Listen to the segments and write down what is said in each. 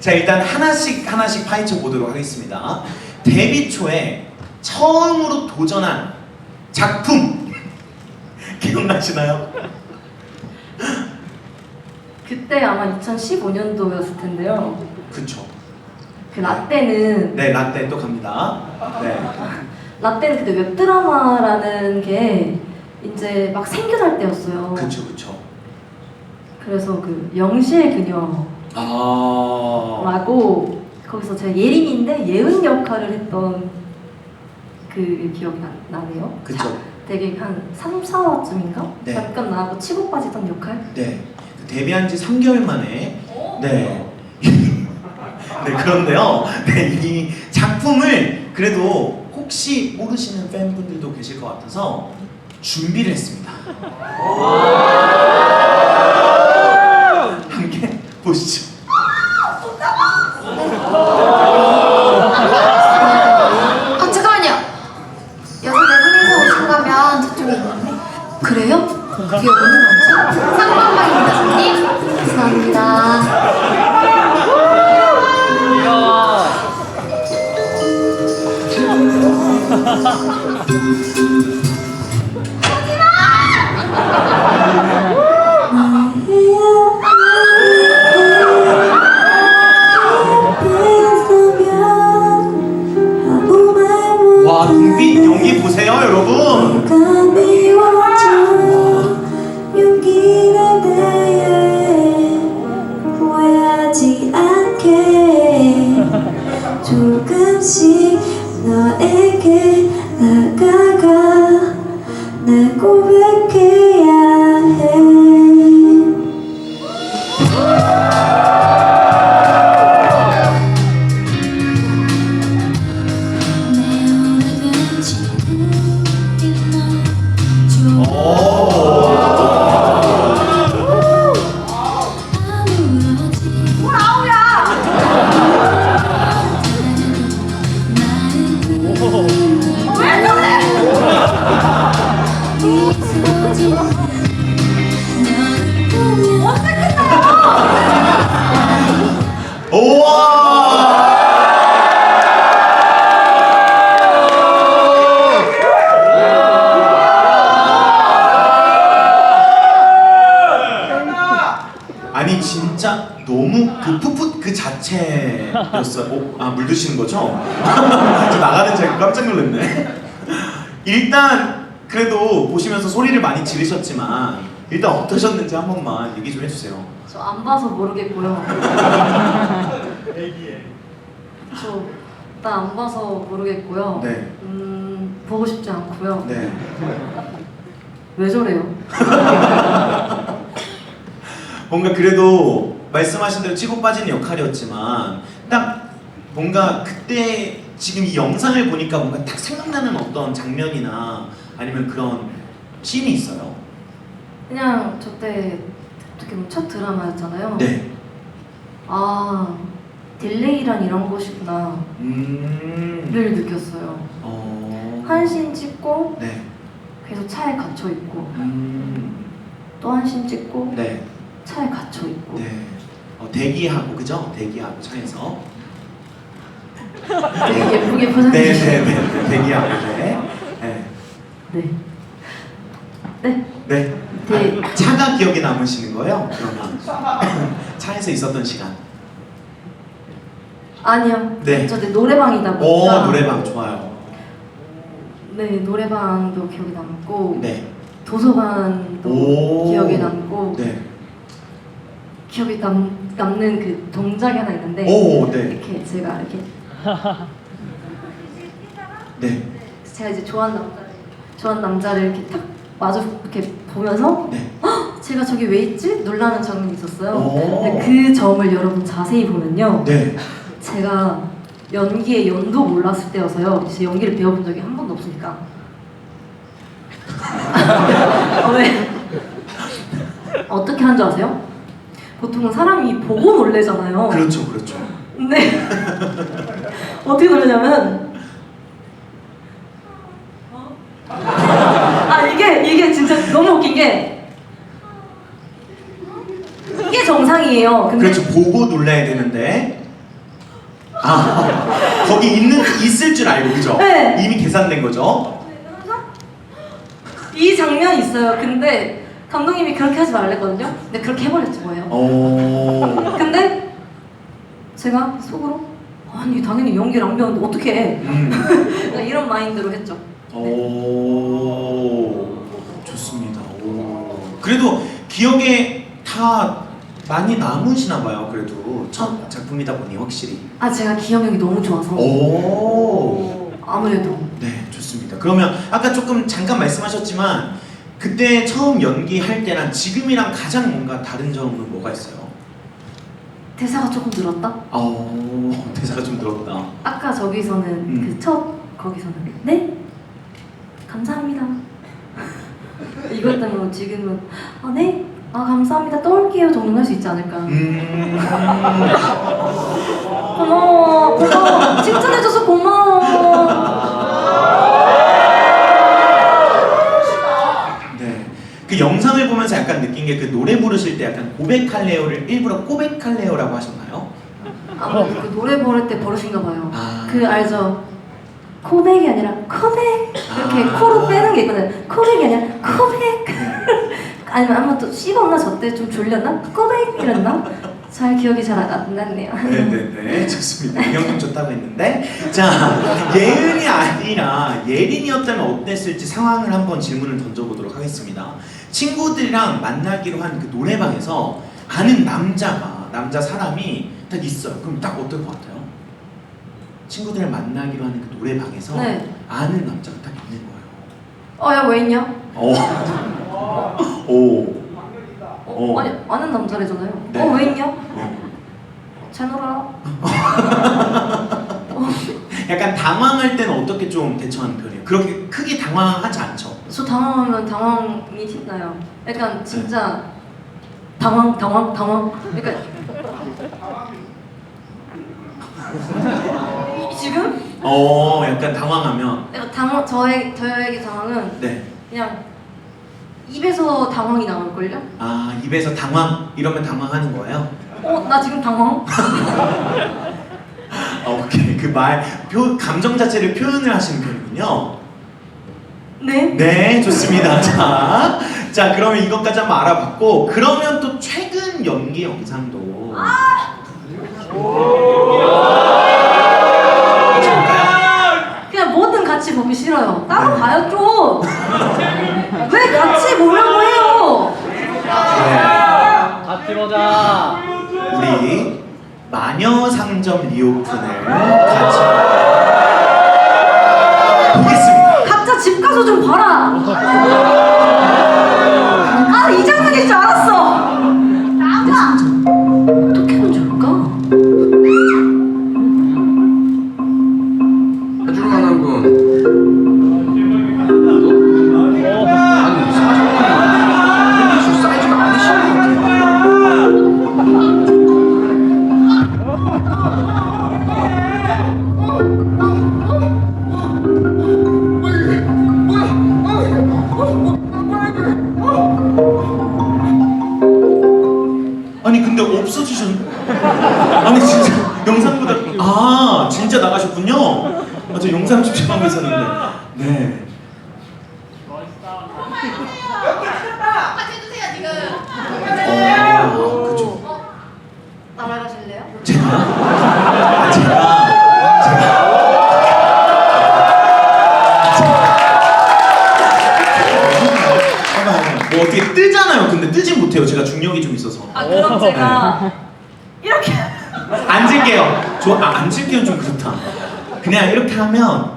자 일단 하나씩 하나씩 파헤쳐 보도록 하겠습니다. 데뷔 초에 처음으로 도전한 작품 기억나시나요? 그때 아마 2015년도였을 텐데요. 그쵸. 그 라떼는 네 라떼 또 갑니다. 네. 라떼는 그때 웹드라마라는 게 이제 막 생겨날 때였어요. 그쵸 그쵸. 그래서 그 영실 그녀 라고 아. 거기서 제가 예린인데 예은 역할을 했던 그 기억이 나, 나네요. 그쵸. 자, 되게 한 3, 4화쯤인가? 네. 잠깐 나하고 치고 빠지던 역할? 네. 데뷔한 지 3개월 만에 네. 네 그런데요. 네, 이 작품을 그래도 혹시 모르시는 팬분들도 계실 것 같아서 준비를 했습니다. 함께 보시죠. 감사 합. 진짜 너무 그 풋풋 그 자체였어요. 어, 아 물 드시는 거죠? 저 나가는 줄 알고 깜짝 놀랐네. 일단 그래도 보시면서 소리를 많이 지르셨지만 일단 어떠셨는지 한 번만 얘기 좀 해주세요. 저 안 봐서 모르겠고요. 저나안 봐서 모르겠고요. 네. 음, 보고 싶지 않고요. 네. 왜 저래요? 뭔가 그래도 말씀하신 대로 치고 빠지는 역할이었지만 딱 뭔가 그때 지금 이 영상을 보니까 뭔가 딱 생각나는 어떤 장면이나 아니면 그런 씬이 있어요. 그냥 저때 어떻게 보면 첫 드라마였잖아요. 네. 아 딜레이란 이런 것이구나를 음. 느꼈어요. 어. 한신 찍고 네. 계속 차에 갇혀 있고 음. 또한신 찍고 네. 차에 갇혀 있고 네. 어, 대기하고 그죠? 대기하고 차에서. 되게 예쁘게 포장해 네, 네, 주시네요. 네, 네. 대기하고 네. 네. 네. 네. 네. 네. 아, 차가 기억에 남으시는 거예요? 그러면 차에서 있었던 시간. 아니요. 네. 저 네, 노래방이다 오 보니까 노래방 좋아요. 네 노래방도 기억에 남고 네. 도서관도 오. 기억에 남고 네. 기억에 남, 남는 그 동작이 하나 있는데 오 네. 이렇게 제가 이렇게 네. 제가 이제 좋아하는 남자를 좋아하는 남자를 이렇게 탁 마주 이렇게 보면서 네. 헉! 제가 저기 왜 있지? 놀라는 장면이 있었어요. 오. 근데 그 점을 여러분 자세히 보면요. 네. 제가 연기의 연도 몰랐을 때여서요. 제 연기를 배워본 적이 한 번도 없으니까. 어, 왜? 어떻게 하는 줄 아세요? 보통은 사람이 보고 놀래잖아요. 그렇죠, 그렇죠. 근데 어떻게 놀라냐면 아 이게 이게 진짜 너무 웃긴 게 이게 정상이에요. 근데 그렇죠. 보고 놀라야 되는데 아 거기 있는 있을 줄 알고 그죠? 네. 이미 계산된 거죠? 이 장면이 있어요. 근데 감독님이 그렇게 하지 말랬거든요. 근데 그렇게 해버렸지 뭐예요. 오. 근데 제가 속으로 아니 당연히 연기를 안 배웠는데 어떻게 해? 음. 그러니까 이런 마인드로 했죠. 오. 좋습니다. 오. 그래도 기억에 다 많이 남으시나 봐요. 그래도 첫 작품이다 보니 확실히. 아 제가 기억력이 너무 좋아서 오. 아무래도 네, 좋습니다. 그러면 아까 조금 잠깐 말씀하셨지만 그때 처음 연기할 때랑 지금이랑 가장 뭔가 다른 점은 뭐가 있어요? 대사가 조금 늘었다. 어, 대사가 좀 늘었다. 아까 저기서는 음. 그 첫 거기서는 네 감사합니다. 이것 때문에 지금은 아 네. 아 감사합니다 떠올게요 정도는 할수 있지 않을까 음. 고마워 고마워 칭찬해줘서 고마워 네. 그 영상을 보면서 약간 느낀 게 그 노래 부르실 때 약간 고백할래요를 일부러 꼬백할래요라고 하셨나요? 아무래도 그 노래 부를 때 버릇인가 봐요. 아. 그 알죠? 코백이 아니라 코백? 이렇게 아. 코로 빼는 게 있거든. 코백이 아니라 코백? 아니면 아마 또 씹었나? 저때 좀 졸렸나? 코백? 이랬나? 잘 기억이 잘 안 났네요. 네네네. 좋습니다. 이 형님 좋다고 했는데. 자 예은이 아니라 예린이었다면 어땠을지 상황을 한번 질문을 던져보도록 하겠습니다. 친구들이랑 만나기로 한 그 노래방에서 아는 남자가 남자 사람이 딱 있어요. 그럼 딱 어떨 것 같아요? 친구들이랑 만나기로 하는 그 노래방에서 네. 아는 남자가 딱 있는 거예요. 어 야 왜 있냐 오, 오, 어, 어. 아니 아는 남자래잖아요 네. 어 왜 있냐 어. 잘 놀아 약간 당황할 때는 어떻게 좀 대처하는 편이에요? 그렇게 크게 당황하지 않죠? 저 당황하면 당황이 티나요. 약간 진짜 당황, 당황, 당황. 그러니까 지금 어, 약간 당황하면 내가 당황 저의 저에게 당황은 네. 그냥 입에서 당황이 나올 걸요. 아 입에서 당황 이러면 당황하는 거예요? 어, 나 지금 당황? 아, 오케이 그 말 표 감정 자체를 표현을 하시는 편이군요. 네. 네 좋습니다. 자, 자 그러면 이것까지 한번 알아봤고 그러면 또 최근 연기 영상도? 그냥 뭐든 같이 보기 싫어요. 따로 봐요 좀. 왜 같이 보려고 해요? 네. 같이 보자. 우리 마녀 상점 리오픈을 같이 집 가서 좀 봐라. 아, 이줄알 아니 근데 없어지셨 아니 진짜 영상보다 아 진짜 나가셨군요. 아, 저 영상 집중하고 있었는데. 네 뭐 어떻게 뜨잖아요 근데 뜨진 못해요 제가 중력이 좀 있어서 아, 그럼 제가 이렇게 앉을게요. 저 아, 앉을게요 좀 그렇다. 그냥 이렇게 하면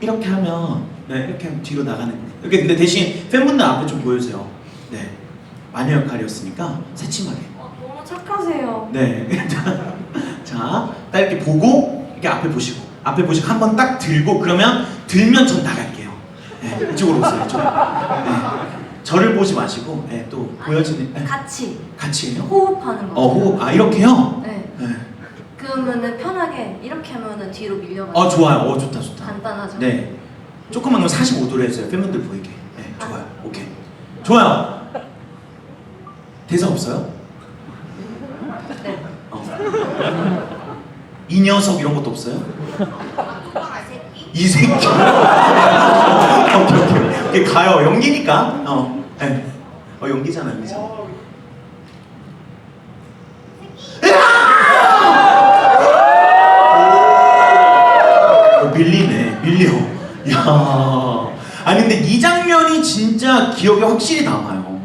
이렇게 하면 네 이렇게 하면 뒤로 나가는. 이렇게 근데 대신 팬분들 앞에 좀 보여주세요. 네 마녀 역할이었으니까 새침하게. 어, 너무 착하세요. 네 일단 자딱 이렇게 보고 이렇게 앞에 보시고 앞에 보시고 한 번 딱 들고 그러면 들면 전 나갈게요. 네 이쪽으로 오세요. 이쪽. 네 저를 보지 마시고 네, 또 보여지는 네, 같이 같이 해요. 호흡하는 거. 어 호흡 아 이렇게요. 네. 네. 그러면은 편하게 이렇게 하면은 뒤로 밀려가지고 어 좋아요. 어 좋다 좋다. 간단하죠. 네. 조금만 그럼 45도로 해주세요. 팬분들 보이게. 네, 좋아요. 오케이. 좋아요. 대사 없어요? 네. 어. 이 녀석 이런 것도 없어요? 이 새끼. 오케이 가요 연기니까. 어, 네. 어 연기잖아 연기잖아. 어, 밀리네 밀려. 야. 아니 근데 이 장면이 진짜 기억에 확실히 남아요.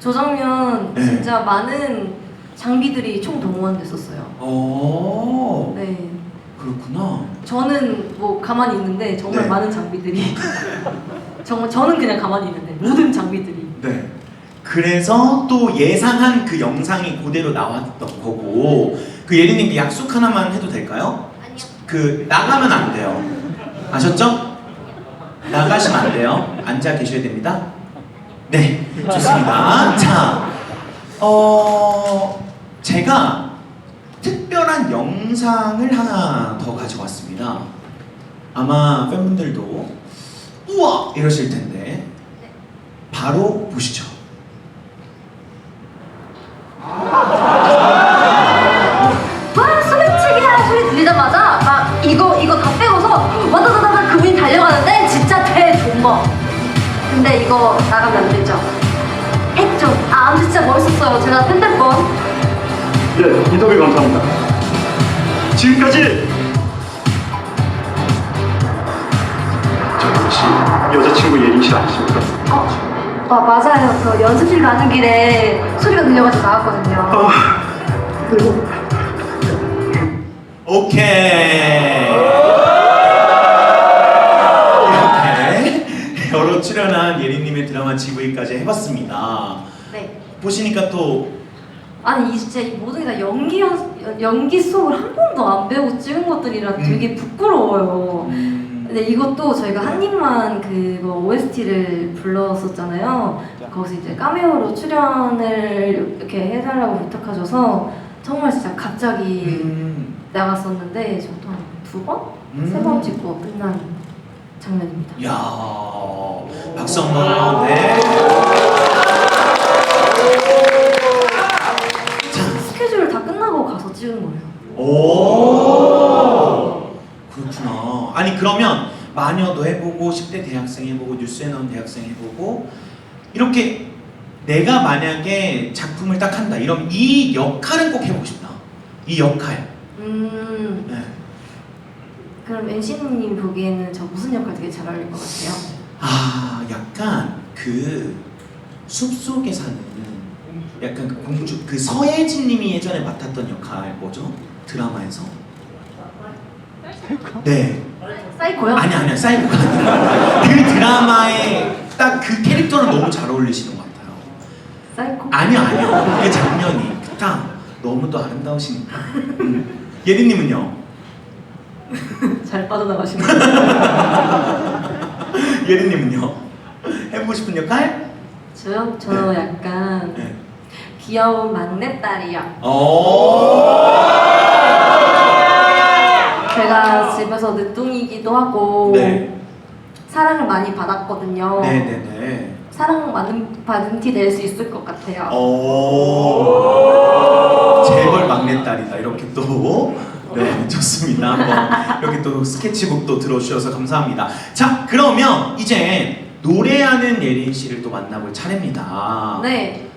저 장면 네. 진짜 많은 장비들이 총 동원됐었어요. 어. 네. 그렇구나. 저는 뭐 가만히 있는데 정말 네. 많은 장비들이 정말 저는 그냥 가만히 있는데 모든 장비들이 네. 그래서 또 예상한 그 영상이 그대로 나왔던 거고 그 예린님 그 약속 하나만 해도 될까요? 아니요. 그 나가면 안 돼요. 아셨죠? 나가시면 안 돼요. 앉아 계셔야 됩니다. 네, 좋습니다. 자, 어 제가 특별한 영상을 하나 더 가져왔습니다. 아마 팬분들도 우와! 이러실 텐데. 바로 보시죠. 와 소리치기야 소리 들리자마자 막 이거 이거 다 빼고서 와다다다다 그분이 달려가는데 진짜 대존버. 근데 이거 나가면 안 되죠. 했죠. 아 아무튼 진짜 멋있었어요. 제가 팬될 뻔 예, 인터뷰 감사합니다. 지금까지 여자친구 예린 씨 아십니까? 어, 아 맞아요 저 연습실 가는 길에 소리가 들려가지고 나왔거든요 아, 그리고 오케이. 이렇게 여러 출연한 예린님의 드라마 GV까지 해봤습니다. 네 보시니까 또 아니 이 진짜 이 모든 게 다 연기 연, 연기 수업을 한 번도 안 배우고 찍은 것들이라 음. 되게 부끄러워요 음, 근데 이것도 저희가 한 입만 그거 OST를 불렀었잖아요. 거기서 이제 카메오로 출연을 이렇게 해달라고 부탁하셔서 정말 진짜 갑자기 음, 나갔었는데 저도 한두 번? 음. 세번 찍고 끝난 장면입니다. 야 박수 한번 네. 그러면 마녀도 해보고 10대 대학생 해보고 뉴스에 나온 대학생 해보고 이렇게 내가 만약에 작품을 딱 한다 이러면 이 역할은 꼭 해보고 싶다. 이 역할. 음, 네. 그럼 NC님 보기에는 저 무슨 역할 되게 잘 어울릴 것 같아요? 아 약간 그 숲속에 사는 약간 그 공주 그 서예진님이 예전에 맡았던 역할 뭐죠 드라마에서? 네. 사이코요? 아니 아니야 사이보가 아니라 그 드라마에 딱 그 캐릭터를 너무 잘 어울리시는 것 같아요. 사이코? 아니요 아니요 그 장면이 딱 너무 또 아름다우시니까. 음. 예린님은요? 잘 빠져나가시는 예린님은요? 해보고 싶은 역할? 저요? 저 약간 네. 귀여운 막내딸이요. 오. 제가 집에서 늦둥이기도 하고 네. 사랑을 많이 받았거든요. 네네네. 사랑 받은, 받은 티 낼 수 있을 것 같아요. 오. 재벌 막내딸이다 이렇게 또. 네 좋습니다. 한번 이렇게 또 스케치북도 들어주셔서 감사합니다. 자 그러면 이제 노래하는 예린 씨를 또 만나볼 차례입니다. 네.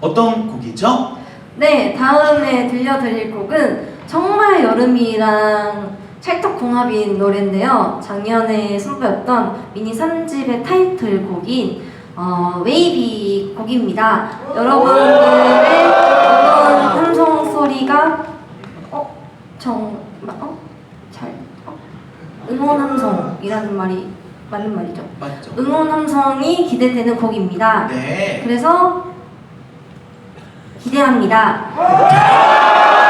어떤 곡이죠? 네, 다음에 들려드릴 곡은 정말 여름이랑 찰떡궁합인 노래인데요. 작년에 선보였던 미니 3집의 타이틀곡인 어, 웨이비 곡입니다. 여러분들의 어떤 함성 소리가 어? 정말 어? 잘 어? 응원 함성이라는 말이 맞는 말이죠. 맞죠? 응원 함성이 기대되는 곡입니다. 네. 그래서 기대합니다.